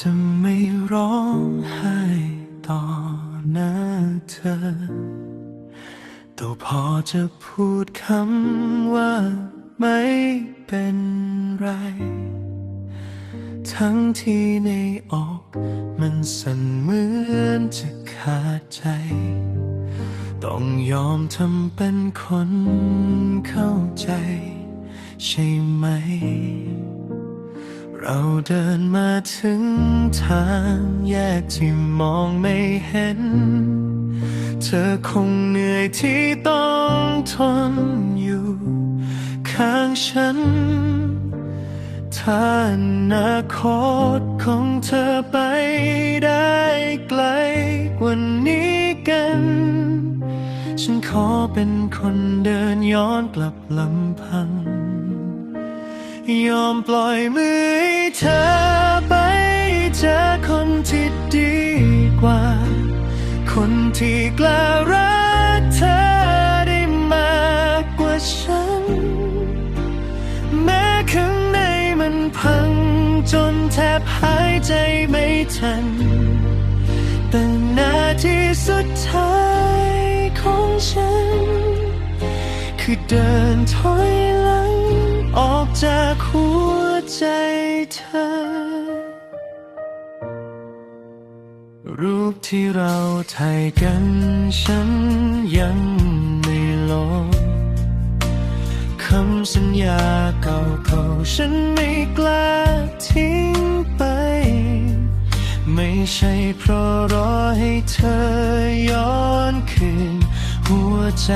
จะไม่ร้องไห้ต่อหน้าเธอตัวพอจะพูดคำว่าไม่เป็นไร ทั้งที่ในอกมันสั่นเหมือนจะขาดใจ ต้องยอมทำเป็นคนเข้าใจ ใช่ไหม เราเดินมาถึงทางแยกที่มองไม่เห็น เธอคงเหนื่อยที่ต้องทนอยู่ ข้างฉัน ถ้าอนาคตของเธอไปได้ไกลกว่านี้กัน ฉันขอเป็นคนเดินย้อนกลับลำพัง ยอมปล่อยมือให้เธอไปเจอคนที่ดีกว่า คนที่กล้ารักเธอได้มากกว่าฉัน แม้ข้างในมันพังจนแทบหายใจไม่ทัน แต่นาทีสุดท้ายของฉัน คือเดินถอยหลัง จากหัวใจเธอ รูปที่เราถ่ายกันฉันยังไม่ลบคำสัญญาเก่าๆฉันไม่กล้าทิ้งไป ไม่ใช่เพราะรอให้เธอย้อนคืนหัวใจ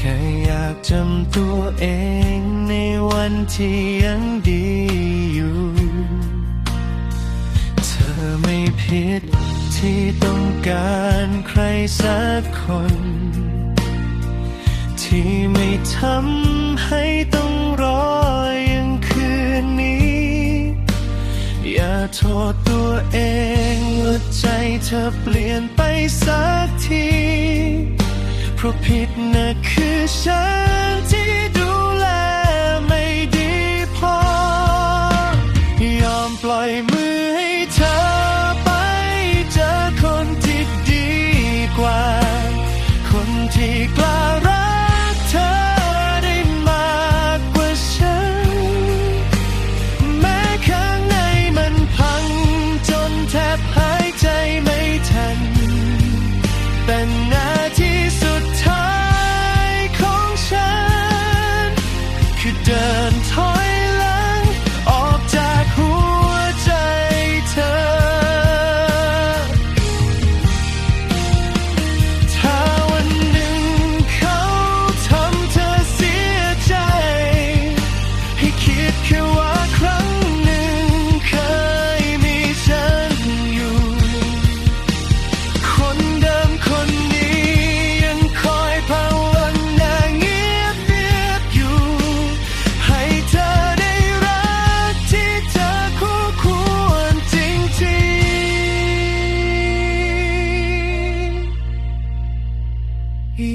แค่อยากจำตัวเองในวันที่ยังดีอยู่ เธอไม่ผิดที่ต้องการใครสักคน ที่ไม่ทำให้ต้องรอยังคืนนี้ อย่าโทษตัวเองว่าใจเธอเปลี่ยนไปสักที เพราะผิดน่ะคือ ฉันที่ดูแลไม่ดีพอ ยอมปล่อยมือให้เธอไปเจอคนที่ดีกว่า คนที่กล้า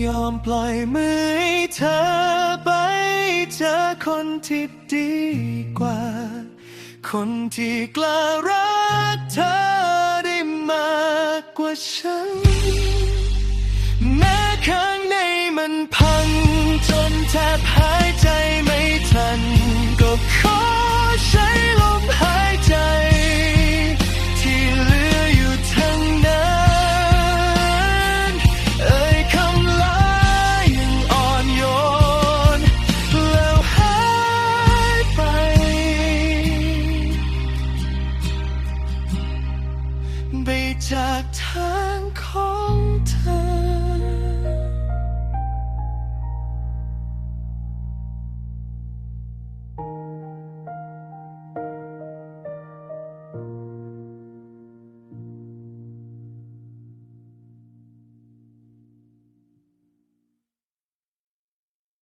ยอมปล่อยมือให้เธอไปเจอคนที่ดีกว่า คนที่กล้ารักเธอได้มากกว่าฉัน แม้ข้างในมันพังจนแทบหา